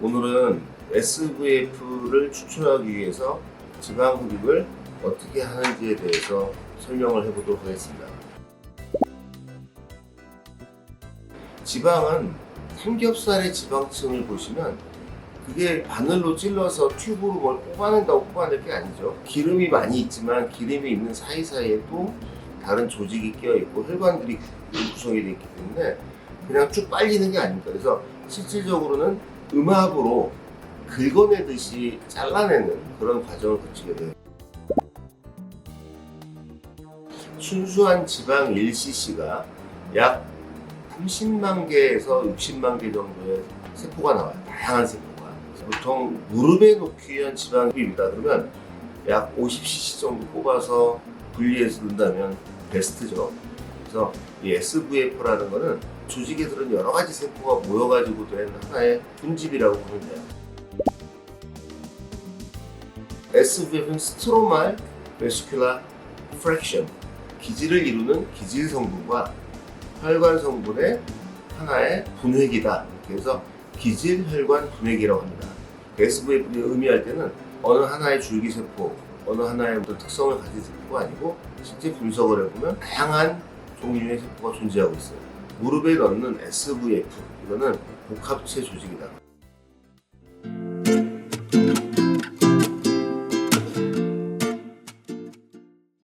오늘은 SVF를 추출하기 위해서 지방 흡입을 어떻게 하는지에 대해서 설명을 해보도록 하겠습니다. 지방은 삼겹살의 지방층을 보시면 그게 바늘로 찔러서 튜브로 뭘 뽑아낸다고 뽑아낼 게 아니죠. 기름이 많이 있지만 기름이 있는 사이사이에 또 다른 조직이 끼어 있고 혈관들이 구성이 되어 있기 때문에 그냥 쭉 빨리는 게 아닙니다. 그래서 실질적으로는 음압으로 긁어내듯이 잘라내는 그런 과정을 거치게 돼요. 순수한 지방 1cc가 약 30만 개에서 60만 개 정도의 세포가 나와요. 다양한 세포가. 보통 무릎에 놓기 위한 지방 흡입이다 그러면 약 50cc 정도 뽑아서 분리해서 넣는다면 베스트죠. 그래서 이 SVF라는 거는 조직에 들은 여러 가지 세포가 모여가지고 된 하나의 분집이라고 보면 돼요. SVF는 스트로말 베스큘라 프랙션 기질을 이루는 기질 성분과 혈관 성분의 하나의 분획이다. 이렇게 해서 기질 혈관 분획이라고 합니다. SVF를 의미할 때는 어느 하나의 줄기세포, 어느 하나의 어떤 특성을 가진 세포가 아니고 실제 분석을 해보면 다양한 종류의 세포가 존재하고 있어요. 무릎에 넣는 SVF, 이거는 복합체 조직이다.